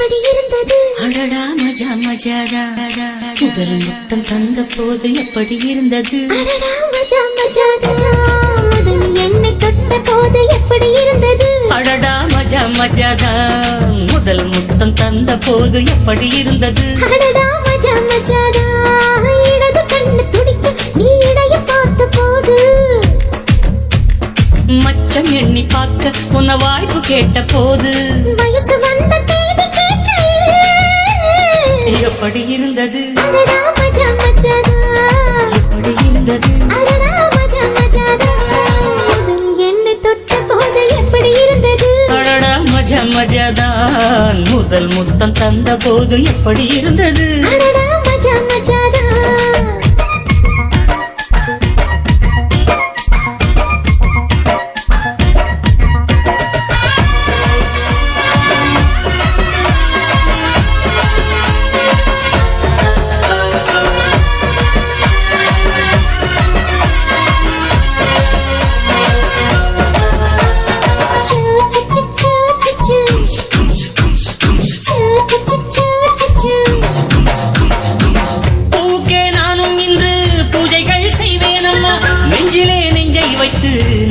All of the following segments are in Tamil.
எப்படி இருந்தது? அடடா மஜா மஜாதா முதல் முத்தம் தந்த போது எப்படி இருந்தது? அடடா மஜா மஜாதா முதல் என்னை தொட்ட போது எப்படி இருந்தது? அடடா மஜா மஜாதா முதல் முத்தம் தந்த போது எப்படி இருந்தது? அடடா மஜா மஜாதா இடது கண்ணு துடிக்க நீ இடைய பார்த்த போது. மச்சம் எண்ணி பார்க்க உன வாய்ப்பு கேட்ட போது. வயசு வந்த எப்படி இருந்தது? எப்படி இருந்தது? மஜா மஜாதான் முதல் முத்தம் தந்த போது எப்படி இருந்தது?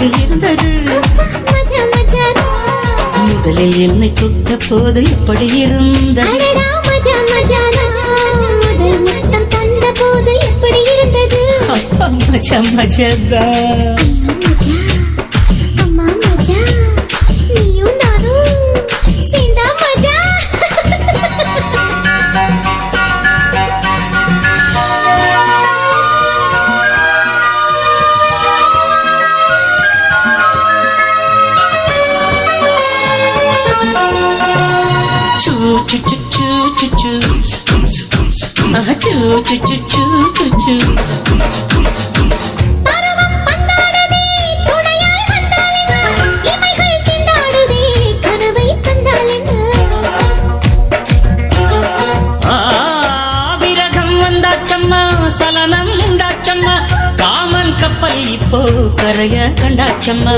அப்படி இருந்தது. முதலில் என்னை தொட்ட போது இப்படி இருந்தது. மஜா மஜாதான் சலனம் உண்டாச்சம்மா காமன் கப்பல் இப்போ கரைய கண்டாச்சம்மா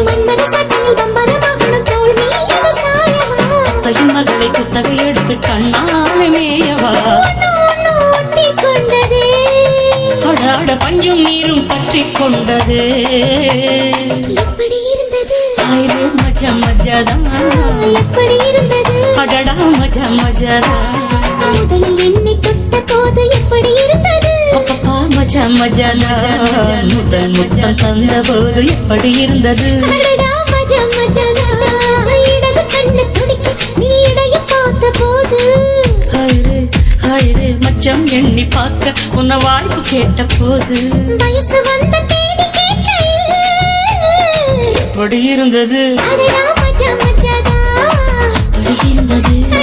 அடாட பஞ்சும் நீரும் பற்றி கொண்டது. எப்படி இருந்தது ஆயிரே மஜ மஜதான் எப்படி இருந்தது அடடா மஜ மஜதான் முதலில் என்னை தொட்ட போது எப்படி இருந்தது அப்பப்பா மஜ மஜனா. முதல் முத்தம் தந்த போது எப்படி இருந்தது அடடா மஜா மஜாதா இடது கண்ணு துடிக்க நீ இடைய பார்த்த போது கொஞ்சம் எண்ணி பார்க்க உன்னை வாய்ப்பு கேட்ட போது வயசு வந்த எப்படி இருந்தது. இருந்தது.